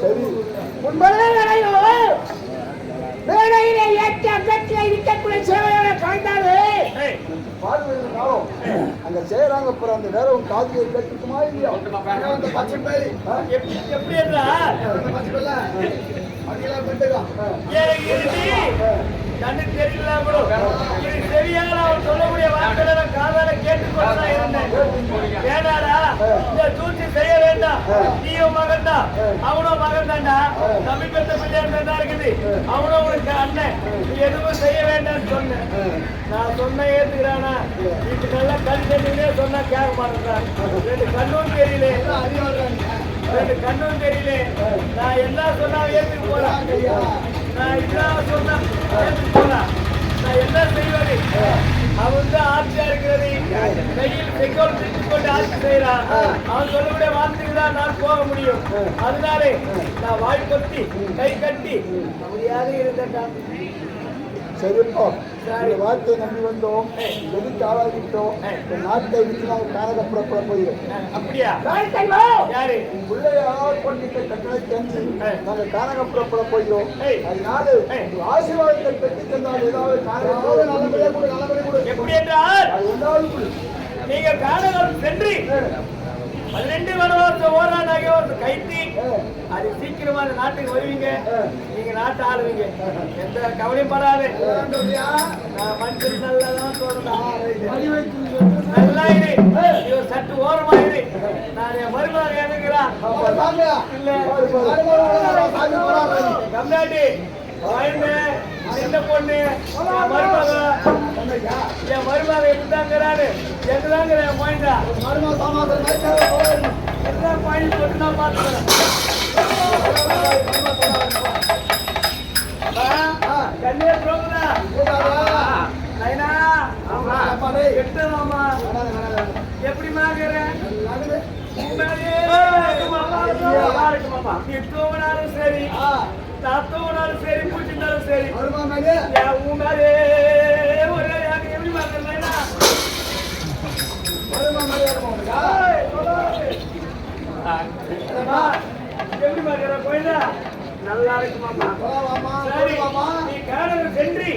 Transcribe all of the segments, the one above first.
சரி. உண்மையிலேயோ மேடையிலே ஏற்ற அங்கத்திலே இருக்கக்கூடிய சேவையோட கலந்தாரு அங்க செய்யறாங்க அப்புறம் அந்த இல்லையா? எப்படி எப்படி என்றால் அந்த பச்சை பேர்ல அடியெல்லாம் பெண்டுதான் எனக்கு இறுதி கண்ணு தெரியல கூட இது சரியான அவன் சொல்லக்கூடிய வார்த்தைகளை நான் காதால கேட்டுக்கொண்டு தான் இருந்தேன் வேண்டாடா இந்த சூழ்ச்சி செய்ய வேண்டாம் நீயும் மகன் தான் அவனும் மகன் தான்டா சமீபத்த பிள்ளையா தான் இருக்குது. அவனும் உனக்கு அண்ணன். எதுவும் செய்ய வேண்டாம்னு சொன்னேன் நான் சொன்ன ஏத்துக்கிறானா? வீட்டு நல்லா கண் தெரியுமே சொன்னா கேட்க மாட்டேன் ரெண்டு கண்ணும் தெரியல. ரெண்டு கண்ணும் தெரியல. நான் என்ன சொன்னா ஏத்துக்கு போறேன் நான் இல்லாம சொன்னா ஏத்துக்கு போறேன் நான் என்ன செய்வது? அவன் தான் ஆட்சியா இருக்கிறது. கையில் பெட்ரோல் பிடித்து கொண்டு ஆட்சி செய்யறான் அவன் சொல்லக்கூடிய வார்த்தைக்கு தான் நான் போக முடியும். அதனாலே நான் வாய் கொத்தி கை கட்டி அப்படியாக இருந்தேன் செருப்போம் இந்த வார்த்தையை நம்பி வந்தோம். எதுக்கு ஆளாகிட்டோம் இந்த நாட்டை விட்டு நாங்கள் காணக புறப்பட போகிறோம். அப்படியா? யாரு? பிள்ளையார் கொண்டிட்ட கட்டளை தெரிஞ்சு நாங்க காணக புறப்பட போகிறோம். ஏய். அதனால ஆசீர்வாதத்தை பெற்று தந்தால் ஏதாவது காணக நல்லபடியா கூட நல்லபடியா கூட. எப்படி என்றால் அது ஒன்றாவது கொடு. நீங்க காணகம் சென்று பதினெண்டு வனவாசம் ஓராண்டாக ஒரு கைத்தி அது சீக்கிரமா அந்த நாட்டுக்கு வருவீங்க. நீங்க நாட்டை ஆளுவீங்க. எந்த கவலையும் படாது மனுஷன் நல்லதான் சொல்றேன். நல்லா இரு சற்று ஓரமா இரு நான் என் மருமகன் எனக்குறான் இல்ல. சின்ன பொண்ணு என் மருமக. என் மருமக எப்படிதாங்கிறாரு எங்கதாங்கிற என் பாயிண்டா எல்லாம் பாயிண்ட் போட்டு நான் பார்த்துக்கிறேன் கண்ணே போகுதா? நைனா எட்டுதாமா எப்படிமா இருக்கிறேன் தூங்கினாலும் சரி நான் தூங்கினாலும் சரி பூச்சிருந்தாலும் சரி உன் மேலே? நல்லா இருக்குமாமா சரி நீ கானகம் சென்று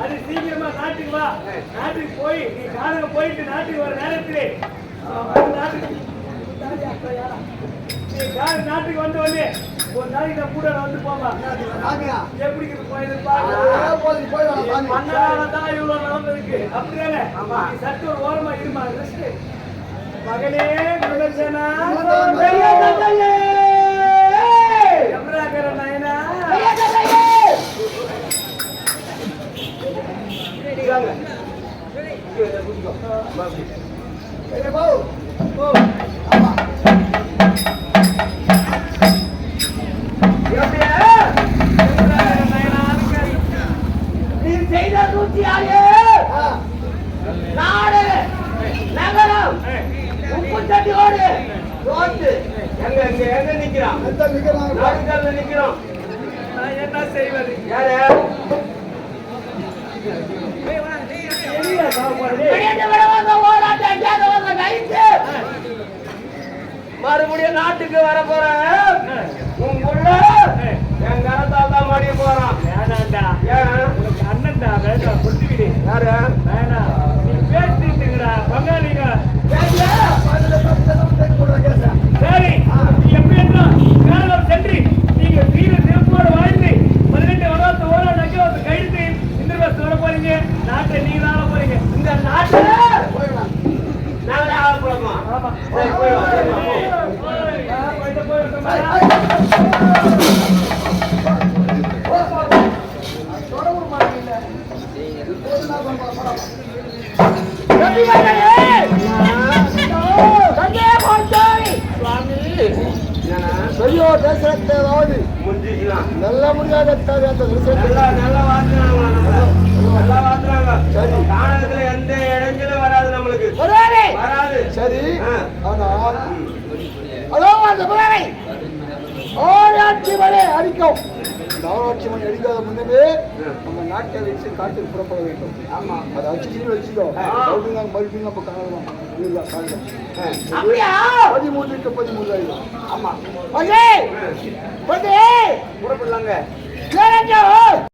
அது சீக்கிரமா நாட்டுக்கு வா நாட்டுக்கு போய் நீ கானகம் போயிட்டு நாட்டுக்கு வர நேரத்திலே நாட்டுக்கு நீ கானகம் நாட்டுக்கு வந்த உடனே ஒரு நாளைக்கு நான் கூட வந்து போமா? எப்படி பாருங்க மண்ணால தான் இவ்வளவு நடந்திருக்கு அப்படிதானே? நீ சற்று ஒரு ஓரமா இருமா ரெஸ்ட் மகனே குணசேனா எம்ராகர நாயனா ஓ செய்த சூழ்ச்சியாலே நாடு நகரம் உப்பு தட்டியோடு ரோட்டு எங்க எங்க எங்க நிக்கிறான் நாடுகள்ல நிக்கிறோம். நான் என்ன செய்வது? யாரு? மறுபடியும் நாட்டுக்கு வர போறேன் உன் புள்ள என் கரத்தால் தான் மடிய போறான் வேணாண்டா ஏன் உனக்கு அண்ணன்டா வேண்டாம் கொடுத்துக்கிடு யாரு வேணாம் நீ பேசிட்டுங்கடா பங்காளிங்க சரி நீ எப்படி என்றால் கேரளம் சென்று நீங்க வீர சிறப்போடு வாழ்ந்து பதினெட்டு வருடத்து ஓரா நகை வந்து கழித்து இந்த வருஷம் வர போறீங்க நாட்டை நீங்க தான் ஆள போறீங்க இந்த நாட்டுல நாங்க தான் ஆள போறோமா ஆமா சரி போய் வா சரி, வா, போ. ஆ, போயிட்டு போயிட்டு பெரியோ தேசத்தேதாவது நல்ல முடியாத தேவை அந்த விஷயத்தை நல்லா நல்லா வாத்துறாங்க நல்லா வாத்துறாங்க சரி காணகத்துல எந்த இடைஞ்சலும் வராது நம்மளுக்கு வராது சரி ஆ. ஆனால் அதோ அந்த பிள்ளை ஆராய்ச்சி மலை அடிக்கும். ஆராய்ச்சி மணி அடிக்காத முன்னமே நம்ம நாட்டை வச்சு காட்டுக்கு புறப்பட வேண்டும். ஆமா. அதை அடிச்சு வச்சுக்கோ மறுபடியும் மறுபடியும் நம்ம காணலாம் இதுதான் காரணம். பதிமூன்றுக்கு வாங்க வேற எங்க?